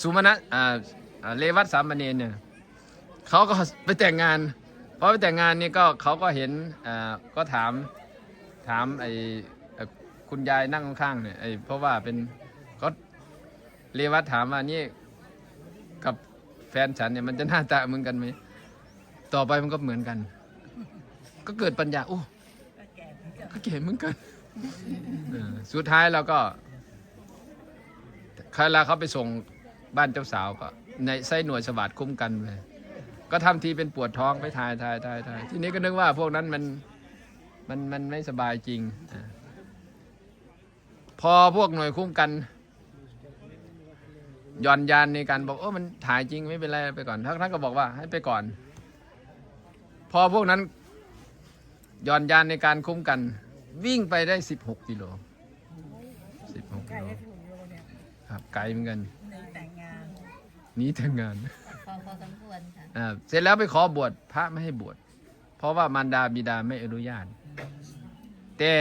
สุมาณะอ่าอ่าเลวัตสามเณรเนี่ยเขาก็ไปแต่งงานพอไปแต่งงานนี่ก็เขาก็เห็นอ่าก็ถามถามไอ้คุณยายนั่งข้างๆเนี่ยไอ้เพราะว่าเป็นก็เลวัตถามว่านี่กับแฟนฉันเนี่ยมันจะหน้าตาเหมือนกันไหมต่อไปมันก็เหมือนกัน ก็เกิดปัญญาโอ้ก็เก๋เหมือนกันสุดท้ายเราก็ใครลาเขาไปส่ง บ้านเจ้าสาวก็ ในไส้หน่วยสวัสดคุ้มกันเลยก็ทำทีเป็นปวดท้องไปทายทายทายทายทีนี้ก็นึกว่าพวกนั้นมันมันมันไม่สบายจริง พอพวกหน่วยคุ้มกันย่อนยานในการบอกโอ้มันถ่ายจริงไม่เป็นไรไปก่อนท่านท่านก็บอกว่าให้ไปก่อน พอพวกนั้นย่อนยานในการคุ้มกัน วิ่งไปได้16กิโล16ไก่กิโลให้ถูกโยเนี่ยครับไกลเหมือนกัน หนี้แต่งงาน พอพอสมควรค่ะอ่าเสร็จแล้วไปขอบวชพระไม่ให้บวชเพราะว่ามารดาบิดาไม่อนุญาต แต่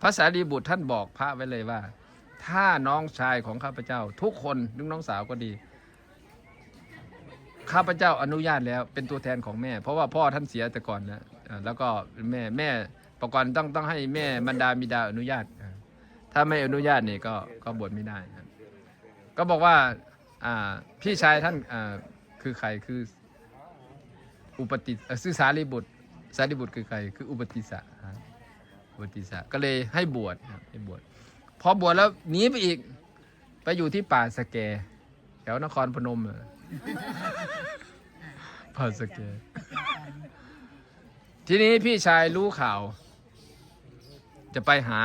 พระสารีบุตรท่านบอกพระไว้เลยว่า ถ้าน้องชายของข้าพเจ้า ทุกคนนึกน้องสาวก็ดี ข้าพเจ้าอนุญาตแล้วเป็นตัวแทนของแม่ เพราะว่าพ่อท่านเสียแต่ก่อนนะอ่าแล้วก็แม่แม่ประกอบต้องต้องให้แม่มารดาบิดาอนุญาตอ่าถ้าไม่อนุญาตเนี่ยก็ก็บวชไม่ได้ครับก็บอกว่า อ่าพี่ชายท่านอ่าคือใครคืออุปติเอ่อชื่อสารีบุตรสารีบุตรคือใครคืออุปติสะอุปติสะก็เลยให้บวชให้บวชพอบวชแล้วหนีไปอีก ไปอยู่ที่ป่าสะแกแถวนครพนมอะป่าสะแกทีนี้พี่ชายรู้ข่าว จะไปหา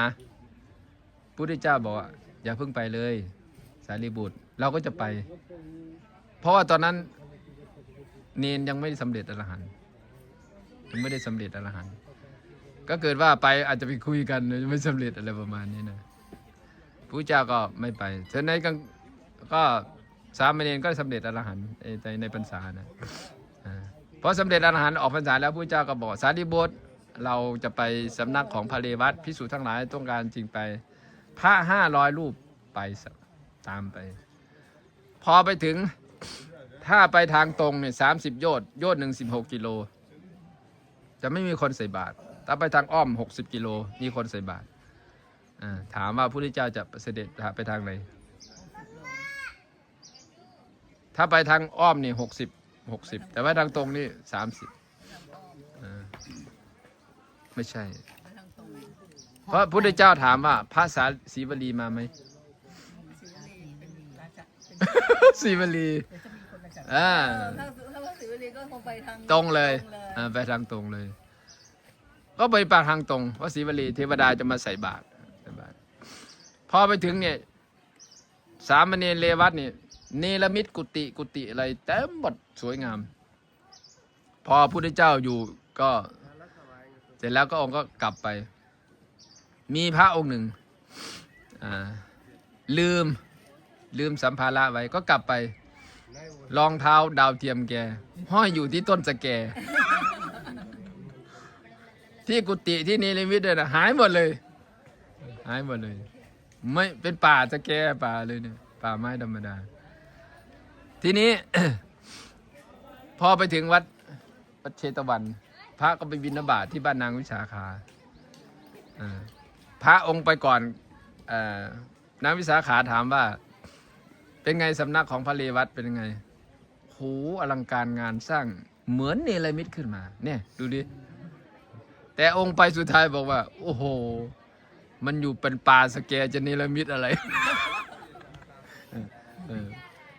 พุทธเจ้าบอกว่าอย่าเพิ่งไปเลย สารีบุตรเราก็จะไป เพราะว่าตอนนั้น เนนยังไม่ได้สำเร็จอรหันต์ยังไม่ได้สำเร็จอรหันต์ก็เกิดว่าไปอาจจะไปคุยกันยังไม่สำเร็จอะไรประมาณนี้นะพระเจ้าก็ไม่ไปฉะนั้นก็ก็สามเณรก็สำเร็จอรหันต์ในในพรรษานะอ่าพอสำเร็จอรหันต์ออกพรรษาแล้วพระเจ้าก็บอกสารีบุตรเราจะไปสำนักของพระเรวัตพิสูจน์ทั้งหลายต้องการจริงไป พระห้าร้อยรูปไป ตามไป พอไปถึง ถ้าไปทางตรงเนี่ยสามสิบโยชน์โยชน์หนึ่งสิบหกกิโล จะไม่มีคนใส่บาตรถ้าไปทางอ้อมหกสิบกิโลมีคนใส่บาตรถามว่าพระพุทธเจ้าจะเสด็จไปทางไหนถ้าไปทางอ้อมนี่หกสิบหกสิบแต่ว่าทางตรงนี่สามสิบไม่ใช่ เพราะพระพุทธเจ้าถามว่าพระสาสีวลีมาไหม สีวลีเดี๋ยวจะมีคนมาจัดอ่าถ้าถ้าว่าสิวลีก็คงไปทางตรงเลยตรงเลยอ่าไปทางตรงเลย ก็ไปปากทางตรงเพราะศรีวลีเทวดาจะมาใส่บาตรใส่บาตรพอไปถึงเนี่ย สามเณรเลวัตเนี่ยเนรมิตกุฏิกุฏิอะไรเต็มหมดสวยงาม พอพระพุทธเจ้าอยู่ก็ เสร็จแล้วก็องค์ก็กลับไป มีพระองค์หนึ่งอ่าลืม ลืมสัมภาระไว้ก็กลับไปรองเท้าดาวเทียมแก ห้อยอยู่ที่ต้นสะแก ที่กุฏิที่นิมิตด้วยนะหายหมดเลย หายหมดเลย ไม่เป็นป่าสะแกป่าเลยเนี่ยป่าไม้ธรรมดา ทีนี้ พอไปถึงวัดวัดเชตวัน พระก็ไปบิณฑบาตที่บ้านนางวิสาขาอ่าพระองค์ไปก่อนเออนางวิสาขาถามว่า เป็นไงสำนักของพระเรวัตเป็นไงโหอลังการงานสร้างเหมือนเนรมิตขึ้นมา เนี่ย ดูดิ แต่องค์ไปสุดท้ายบอกว่า โอ้โห มันอยู่เป็นป่าสแกจะเนรมิตอะไร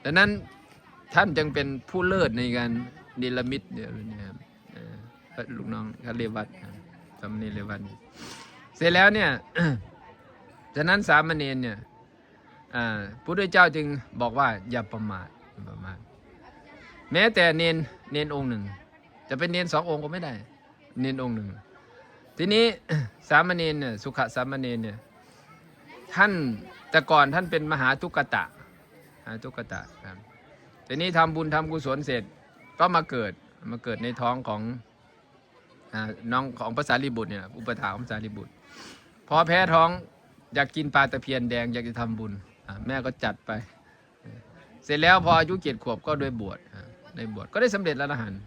ดังนั้นท่านจึงเป็นผู้เลิศในการเนรมิตเดี๋ยวนี้ครับพระลูกน้องพระเรวัตครับสามเณรเรวัตเสร็จแล้วเนี่ยฉะนั้นสามเณรเนี่ย พระพุทธเจ้าจึงบอกว่าอย่าประมาทประมาทแม้แต่เนนเนนองค์หนึ่ง จะเป็นเนนสององค์ก็ไม่ได้ เนนองค์หนึ่ง ทีนี้สามเณรเนี่ยสุขสามเณรเนี่ยท่านแต่ก่อนท่านเป็นมหาทุกตะมหาทุกตะครับทีนี้ทำบุญทำกุศลเสร็จก็มาเกิดมาเกิดในท้องของน้องของพระสารีบุตรเนี่ยอุปถาของพระสารีบุตรพอแพ้ท้องอยากกินปลาตะเพียนแดงอยากจะทำบุญ แม่ก็จัดไป เสร็จแล้วพออายุเจ็ดขวบก็ได้บวชได้บวชก็ได้สำเร็จละอรหันต์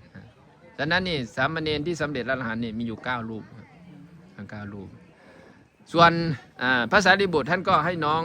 ดังนั้นนี่สามเณรที่สำเร็จละอรหันต์นี่มีอยู่เก้ารูปฮะเก้ารูป ส่วนภาษาดิบุตรท่านก็ให้น้อง